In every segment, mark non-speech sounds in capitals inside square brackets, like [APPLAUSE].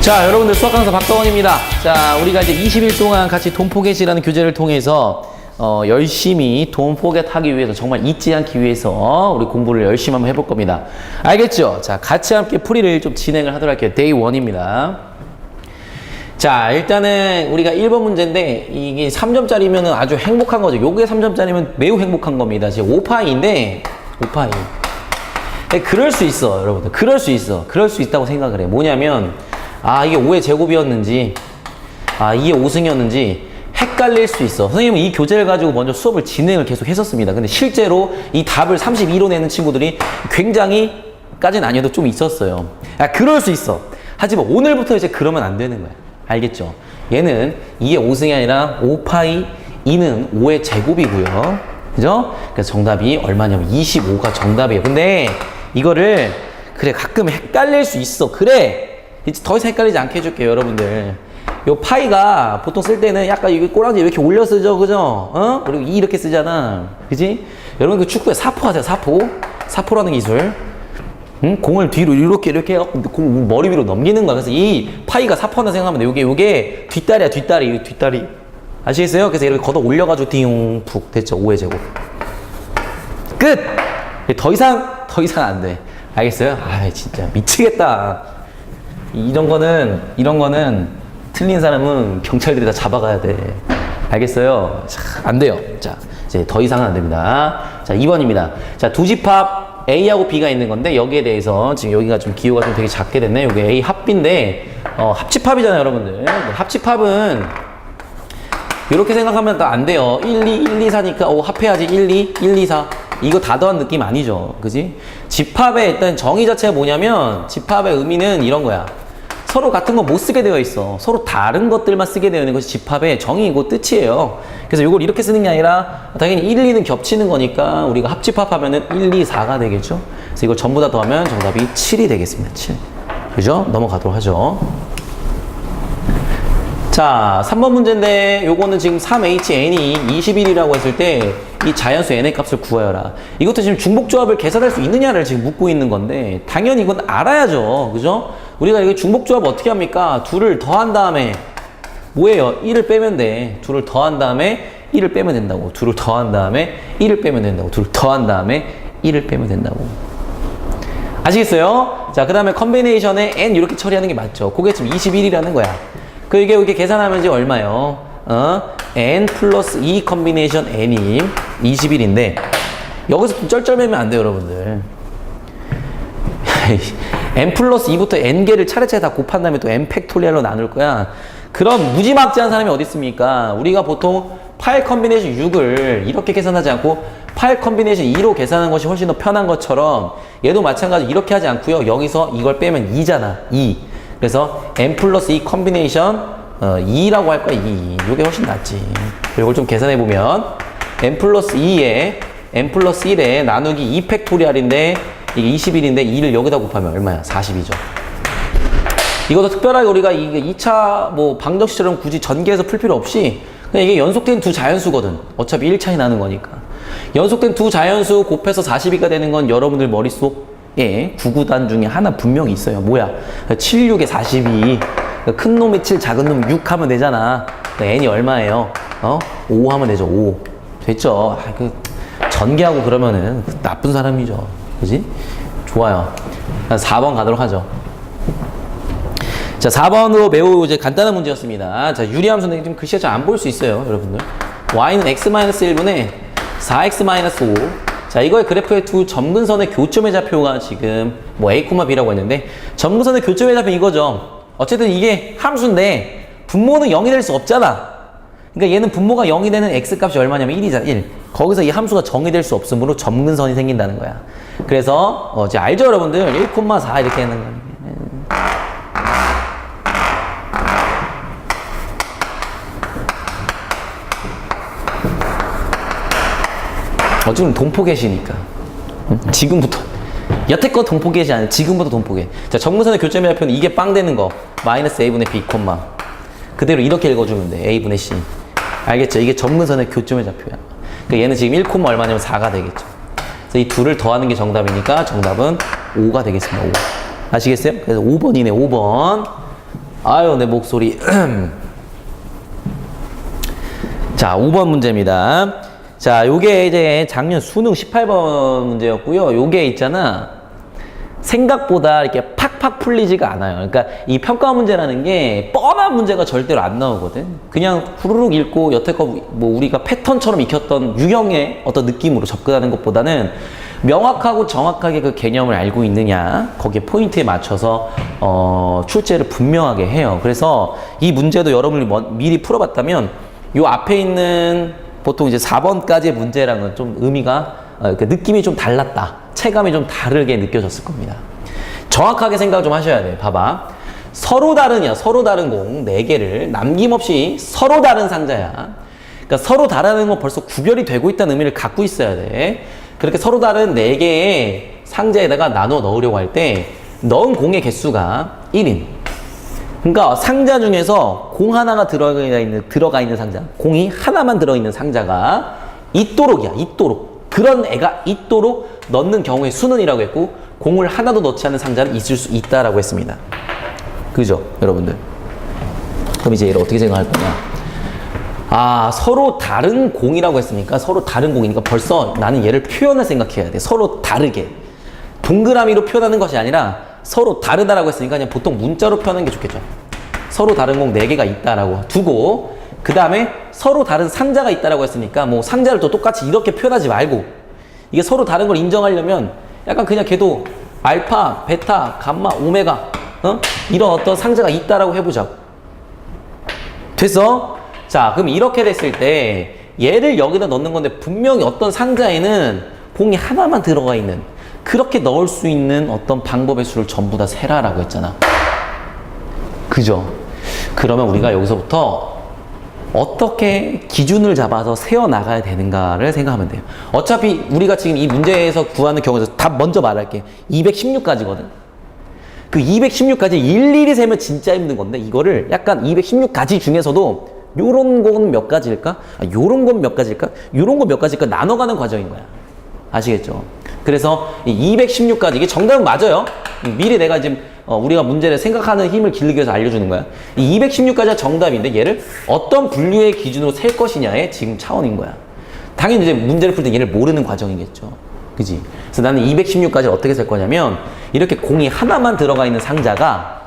자, 여러분들 수학 강사 박동원입니다. 자, 우리가 이제 20일 동안 같이 돈포겟이라는 교재를 통해서 어, 열심히 돈포겟 하기 위해서 정말 잊지 않기 위해서 우리 공부를 열심히 한번 해볼 겁니다. 알겠죠? 자, 같이 함께 풀이를 좀 진행을 하도록 할게요. 데이 원입니다 자, 일단은 우리가 1번 문제인데 이게 3점짜리면 아주 행복한 거죠. 요게 3점짜리면 매우 행복한 겁니다. 지금 5파이인데 5파이. 네, 그럴 수 있어, 여러분들. 그럴 수 있어. 그럴 수 있다고 생각을 해. 뭐냐면, 아, 이게 5의 제곱이었는지, 아, 이게 5승이었는지, 헷갈릴 수 있어. 선생님은 이 교재를 가지고 먼저 수업을 진행을 계속 했었습니다. 근데 실제로 이 답을 32로 내는 친구들이 굉장히, 까지는 아니어도 좀 있었어요. 아, 그럴 수 있어. 하지만 오늘부터 이제 그러면 안 되는 거야. 알겠죠? 얘는 2의 5승이 아니라 5파이 2는 5의 제곱이고요. 그죠? 그래서 정답이 얼마냐면 25가 정답이에요. 근데 이거를 그래 가끔 헷갈릴 수 있어. 그래. 이제 더 헷갈리지 않게 해줄게요, 여러분들. 요 파이가 보통 쓸 때는 약간 이거 꼬랑지 이렇게 올려 쓰죠, 그죠? 어? 그리고 이 이렇게 쓰잖아. 그지? 여러분 그 축구에 사포 하세요, 사포. 사포라는 기술. 응? 공을 뒤로 이렇게 이렇게 공 머리 위로 넘기는 거야. 그래서 이 파이가 사포한다 생각하면 돼. 요게 요게 뒷다리야 뒷다리 이 뒷다리. 아시겠어요? 그래서 이렇게 걷어 올려가지고 띵 푹 됐죠. 5의 제곱. 끝. 더 이상 더 이상 안 돼. 알겠어요? 아 진짜 미치겠다. 이런 거는 이런 거는 틀린 사람은 경찰들이 다 잡아가야 돼. 알겠어요? 자, 안 돼요. 자, 이제 더 이상은 안 됩니다. 자, 2번입니다. 자, 두 집합 A하고 B가 있는 건데 여기에 대해서 지금 여기가 좀 기호가 좀 되게 작게 됐네. 여기 A 합비인데 어, 합집합이잖아요, 여러분들. 네, 합집합은 이렇게 생각하면 또안 돼요. 1, 2, 1, 2, 4니까 오 합해야지 1, 2, 1, 2, 4. 이거 다 더한 느낌 아니죠. 그지? 집합의 일단 정의 자체가 뭐냐면 집합의 의미는 이런 거야. 서로 같은 거 못 쓰게 되어 있어. 서로 다른 것들만 쓰게 되어 있는 것이 집합의 정의이고 뜻이에요. 그래서 이걸 이렇게 쓰는 게 아니라 당연히 1, 2는 겹치는 거니까 우리가 합집합하면은 1, 2, 4가 되겠죠. 그래서 이걸 전부 다 더하면 정답이 7이 되겠습니다. 7. 그죠? 넘어가도록 하죠. 자, 3번 문제인데 요거는 지금 3HN이 21이라고 했을 때 이 자연수 n의 값을 구하여라. 이것도 지금 중복조합을 계산할 수 있느냐를 지금 묻고 있는 건데 당연히 이건 알아야죠. 그죠? 우리가 이거 중복조합 어떻게 합니까? 둘을 더한 다음에 뭐예요? 1을 빼면 돼. 둘을 더한 다음에 1을 빼면 된다고. 둘을 더한 다음에 1을 빼면 된다고. 둘을 더한 다음에 1을 빼면 된다고. 아시겠어요? 자, 그 다음에 컨비네이션에 n 이렇게 처리하는 게 맞죠. 그게 지금 21이라는 거야. 그 이게 이렇게 계산하면 이제 얼마요? 어? n 플러스 2 컨비네이션 n이 21인데 여기서 좀 쩔쩔매면 안 돼요, 여러분들. [LAUGHS] n 플러스 2부터 n개를 차례차례 다 곱한 다음에 또 n 팩토리얼로 나눌 거야. 그런 무지막지한 사람이 어디 있습니까? 우리가 보통 8 컨비네이션 6을 이렇게 계산하지 않고 8 컨비네이션 2로 계산하는 것이 훨씬 더 편한 것처럼 얘도 마찬가지 로 이렇게 하지 않고요. 여기서 이걸 빼면 2잖아. 2. 그래서 n 플러스 2 컨비네이션 어, 2라고 할 거야. 2. 이게 훨씬 낫지. 이걸 좀 계산해 보면 n 플러스 2에 n 플러스 1에 나누기 2 팩토리얼인데 이게 21인데 2를 여기다 곱하면 얼마야? 40이죠. 이것도 특별하게 우리가 이게 2차 뭐 방정식처럼 굳이 전개해서 풀 필요 없이 그냥 이게 연속된 두 자연수거든. 어차피 1차이 나는 거니까. 연속된 두 자연수 곱해서 42가 되는 건 여러분들 머릿속 에 구구단 중에 하나 분명히 있어요. 뭐야? 7, 6에 42. 큰 놈이 7, 작은 놈이 6 하면 되잖아. n이 얼마예요? 어? 5 하면 되죠. 5. 됐죠? 아, 그 전개하고 그러면은 나쁜 사람이죠. 그지? 좋아요. 4번 가도록 하죠. 자, 4번으로 매우 이제 간단한 문제였습니다. 자, 유리함수는 지금 글씨가 잘 안 보일 수 있어요, 여러분들. y는 x-1분의 4x-5. 자, 이거의 그래프의 두 점근선의 교점의 좌표가 지금 뭐 a, b라고 했는데 점근선의 교점의 좌표 이거죠. 어쨌든 이게 함수인데 분모는 0이 될 수 없잖아. 그러니까 얘는 분모가 0이 되는 x값이 얼마냐면 1이잖아, 1. 거기서 이 함수가 정의될 수 없으므로 점근선이 생긴다는 거야. 그래서 어, 이제 알죠, 여러분들? 1,4 이렇게 하는 거야. 돈포겟이니까. 응? 지금부터. 여태껏 돈포겟이 아니라 지금부터 돈포겟 자 정문선의 교점의 좌표는 이게 빵 되는 거. 마이너스 a분의 b 콤마. 그대로 이렇게 읽어주면 돼. A분의 c. 알겠죠? 이게 점근선의 교점의 좌표야. 그러니까 얘는 지금 1 콤마 얼마냐면 4가 되겠죠. 그래서 이 둘을 더하는 게 정답이니까 정답은 5가 되겠습니다. 5 아시겠어요? 그래서 5번이네 5번. 아유, 내 목소리. [CLEARS THROAT] 자, 5번 문제입니다. 자, 요게 이제 작년 수능 18번 문제였고요. 요게 있잖아. 생각보다 이렇게 팍팍 풀리지가 않아요. 그러니까 이 평가 문제라는 게 뻔한 문제가 절대로 안 나오거든. 그냥 후루룩 읽고 여태껏 뭐 우리가 패턴처럼 익혔던 유형의 어떤 느낌으로 접근하는 것보다는 명확하고 정확하게 그 개념을 알고 있느냐 거기에 포인트에 맞춰서 어, 출제를 분명하게 해요. 그래서 이 문제도 여러분이 먼- 미리 풀어봤다면 요 앞에 있는 보통 이제 4번까지의 문제랑은 좀 의미가 어, 그 느낌이 좀 달랐다. 체감이 좀 다르게 느껴졌을 겁니다. 정확하게 생각을 좀 하셔야 돼요. 봐봐. 서로 다르냐, 서로 다른 공 4개를 남김없이 서로 다른 상자야. 그러니까 서로 다르는 건 벌써 구별이 되고 있다는 의미를 갖고 있어야 돼. 그렇게 서로 다른 4개의 상자에다가 나눠 넣으려고 할 때 넣은 공의 개수가 1인. 그러니까 상자 중에서 공 하나가 들어가 있는 들어가 있는 상자, 공이 하나만 들어 있는 상자가 있도록이야, 있도록. 그런 애가 있도록 넣는 경우의 수는이라고 했고 공을 하나도 넣지 않는 상자는 있을 수 있다라고 했습니다. 그죠, 여러분들? 그럼 이제 얘를 어떻게 생각할 거냐? 아, 서로 다른 공이라고 했으니까 서로 다른 공이니까 벌써 나는 얘를 표현을 생각해야 돼. 서로 다르게. 동그라미로 표현하는 것이 아니라 서로 다르다라고 했으니까 그냥 보통 문자로 표현하는 게 좋겠죠. 서로 다른 공 4개가 있다라고 두고 그 다음에 서로 다른 상자가 있다라고 했으니까 뭐 상자를 또 똑같이 이렇게 표현하지 말고 이게 서로 다른 걸 인정하려면 약간 그냥 걔도 알파, 베타, 감마, 오메가 어? 이런 어떤 상자가 있다라고 해보자고. 됐어? 자, 그럼 이렇게 됐을 때 얘를 여기다 넣는 건데 분명히 어떤 상자에는 공이 하나만 들어가 있는 그렇게 넣을 수 있는 어떤 방법의 수를 전부 다 세라라고 했잖아. 그죠? 그러면 우리가 여기서부터 어떻게 기준을 잡아서 세워 나가야 되는가를 생각하면 돼요. 어차피 우리가 지금 이 문제에서 구하는 경우에서 답 먼저 말할게. 216까지거든. 그 216까지 일일이 세면 진짜 힘든 건데 이거를 약간 216가지 중에서도 요런 건 몇 가지일까? 아, 요런 건 몇 가지일까? 요런 건 몇 가지일까? 나눠가는 과정인 거야. 아시겠죠? 그래서 이 216가지 이게 정답은 맞아요. 미리 내가 지금 어, 우리가 문제를 생각하는 힘을 기르기 위해서 알려주는 거야. 이 216가지가 정답인데 얘를 어떤 분류의 기준으로 셀 것이냐의 지금 차원인 거야. 당연히 이제 문제를 풀 때 얘를 모르는 과정이겠죠. 그지? 그래서 나는 216까지 어떻게 셀 거냐면 이렇게 공이 하나만 들어가 있는 상자가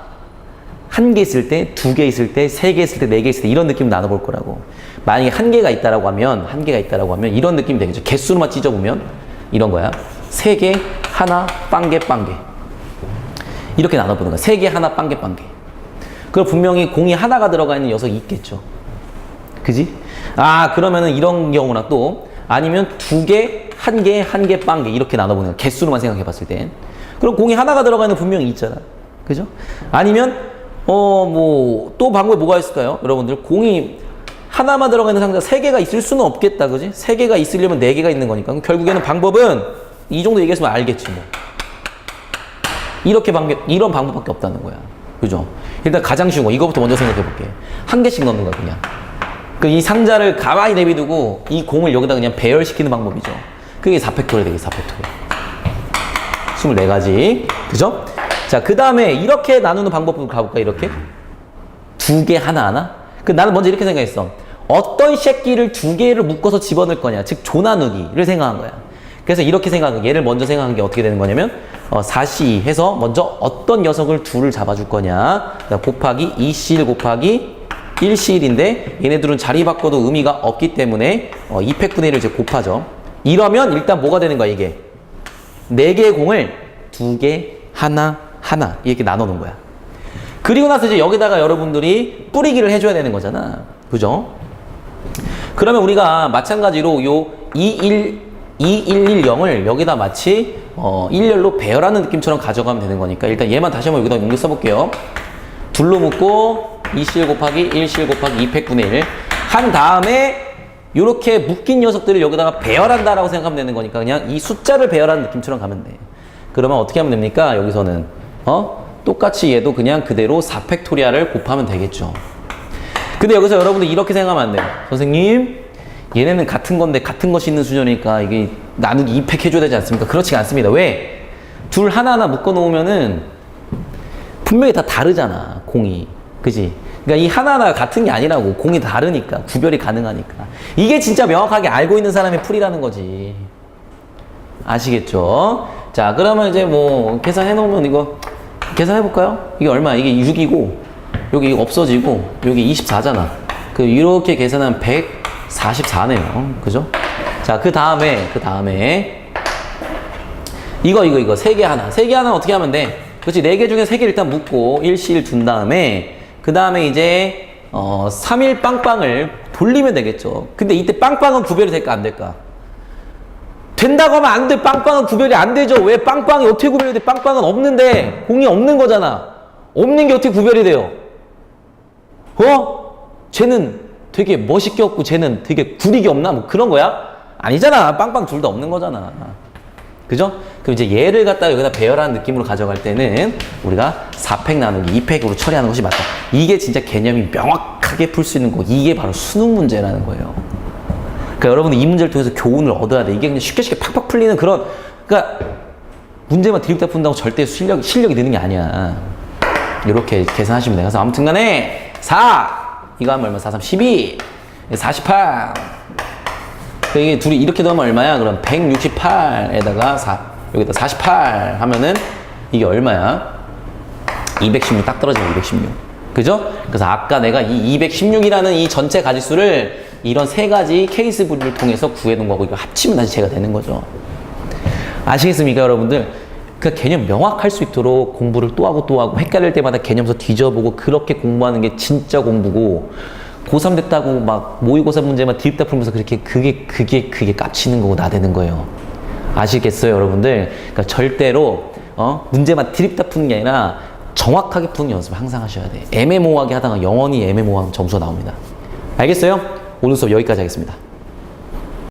한 개 있을 때, 두 개 있을 때, 세 개 있을 때, 네 개 있을 때 이런 느낌을 나눠볼 거라고. 만약에 한 개가 있다라고 하면 한 개가 있다라고 하면 이런 느낌이 되겠죠. 개수로만 찢어보면 이런 거야. 세 개, 하나, 빵개, 빵개. 이렇게 나눠보는 거야. 세 개, 하나, 빵개, 빵개. 그럼 분명히 공이 하나가 들어가 있는 녀석이 있겠죠. 그지? 아, 그러면은 이런 경우나 또 아니면 두 개, 한 개, 한 개, 빵 개 이렇게 나눠보는 거야. 개수로만 생각해 봤을 땐. 그럼 공이 하나가 들어가 있는 분명히 있잖아. 그죠? 아니면 어, 뭐 또 방법이 뭐가 있을까요? 여러분들 공이 하나만 들어가 있는 상자 세 개가 있을 수는 없겠다. 그지? 세 개가 있으려면 네 개가 있는 거니까. 결국에는 방법은 이 정도 얘기했으면 알겠지 뭐. 이렇게 방법, 이런 방법밖에 없다는 거야. 그죠? 일단 가장 쉬운 거, 이거부터 먼저 생각해 볼게. 한 개씩 넣는 거야, 그냥. 그 이 상자를 가만히 내비두고 이 공을 여기다 그냥 배열시키는 방법이죠. 그게 4팩토리얼 되게 4팩토리얼. 24가지. 그죠? 자, 그 다음에 이렇게 나누는 방법으로 가볼까, 이렇게? 두 개 하나하나? 그 나는 먼저 이렇게 생각했어. 어떤 새끼를 두 개를 묶어서 집어넣을 거냐. 즉, 조나누기를 생각한 거야. 그래서 이렇게 생각한 거, 얘를 먼저 생각한 게 어떻게 되는 거냐면, 어, 4C 해서 먼저 어떤 녀석을 둘을 잡아줄 거냐. 그러니까 곱하기 2C1 곱하기 1C1인데, 얘네들은 자리 바꿔도 의미가 없기 때문에, 어, 2팩분의 1을 이제 곱하죠. 이러면 일단 뭐가 되는 거야, 이게? 네 개의 공을 두 개, 하나, 하나, 이렇게 나눠 놓은 거야. 그리고 나서 이제 여기다가 여러분들이 뿌리기를 해줘야 되는 거잖아. 그죠? 그러면 우리가 마찬가지로 요 21, 2110을 여기다 마치 어, 일렬로 배열하는 느낌처럼 가져가면 되는 거니까 일단 얘만 다시 한번 여기다 옮겨 써볼게요. 둘로 묶고 2실 곱하기 1실 곱하기 2팩분의 1. 한 다음에 이렇게 묶인 녀석들을 여기다가 배열한다라고 생각하면 되는 거니까 그냥 이 숫자를 배열하는 느낌처럼 가면 돼. 그러면 어떻게 하면 됩니까? 여기서는 어? 똑같이 얘도 그냥 그대로 4팩토리아를 곱하면 되겠죠. 근데 여기서 여러분들 이렇게 생각하면 안 돼요. 선생님, 얘네는 같은 건데 같은 것이 있는 수준이니까 이게 나누기 2팩 해줘야 되지 않습니까? 그렇지 않습니다. 왜? 둘 하나하나 묶어 놓으면은 분명히 다 다르잖아, 공이. 그지? 그러니까 이 하나하나 같은 게 아니라고. 공이 다르니까. 구별이 가능하니까. 이게 진짜 명확하게 알고 있는 사람의 풀이라는 거지. 아시겠죠? 자, 그러면 이제 뭐, 계산해 놓으면 이거, 계산해 볼까요? 이게 얼마? 이게 6이고, 여기 없어지고, 여기 24잖아. 그, 이렇게 계산하면 144네요. 그죠? 자, 그 다음에, 그 다음에, 이거, 이거, 이거. 세 개 하나. 세 개 하나 어떻게 하면 돼? 그렇지. 네 개 중에 세 개 일단 묶고, 일시일 둔 다음에, 그 다음에 이제, 어, 3일 빵빵을 돌리면 되겠죠. 근데 이때 빵빵은 구별이 될까, 안 될까? 된다고 하면 안 돼. 빵빵은 구별이 안 되죠. 왜 빵빵이 어떻게 구별이 돼? 빵빵은 없는데, 공이 없는 거잖아. 없는 게 어떻게 구별이 돼요? 어? 쟤는 되게 멋있게 없고 쟤는 되게 구리게 없나? 뭐 그런 거야? 아니잖아. 빵빵 둘 다 없는 거잖아. 그죠? 그럼 이제 얘를 갖다 여기다 배열하는 느낌으로 가져갈 때는 우리가 4팩 나누기 2팩으로 처리하는 것이 맞다. 이게 진짜 개념이 명확하게 풀 수 있는 거. 이게 바로 수능 문제라는 거예요. 그러니까 여러분들 이 문제를 통해서 교훈을 얻어야 돼. 이게 그냥 쉽게 쉽게 팍팍 풀리는 그런, 그러니까 문제만 드립다 푼다고 절대 실력, 실력이 느는 게 아니야. 이렇게 계산하시면 돼요. 그래서 아무튼 간에 4! 이거 하면 얼마? 4, 3, 12! 48! 그 이게 둘이 이렇게 넣으면 얼마야? 그럼 168에다가 4, 여기다 48 하면은 이게 얼마야? 216 딱 떨어지면 216. 그죠? 그래서 아까 내가 이 216이라는 이 전체 가지수를 이런 세 가지 케이스 분류를 통해서 구해놓은 거고 이거 합치면 다시 제가 되는 거죠. 아시겠습니까, 여러분들? 그 개념 명확할 수 있도록 공부를 또 하고 또 하고 헷갈릴 때마다 개념서 뒤져보고 그렇게 공부하는 게 진짜 공부고 고3 됐다고 막 모의고사 문제만 뒤집다 풀면서 그렇게 그게 그게 그게 깝치는 거고 나대는 거예요. 아시겠어요, 여러분들? 그러니까 절대로 어? 문제만 드립다 푸는 게 아니라 정확하게 푸는 연습을 항상 하셔야 돼. 애매모호하게 하다가 영원히 애매모호하면 점수가 나옵니다. 알겠어요? 오늘 수업 여기까지 하겠습니다.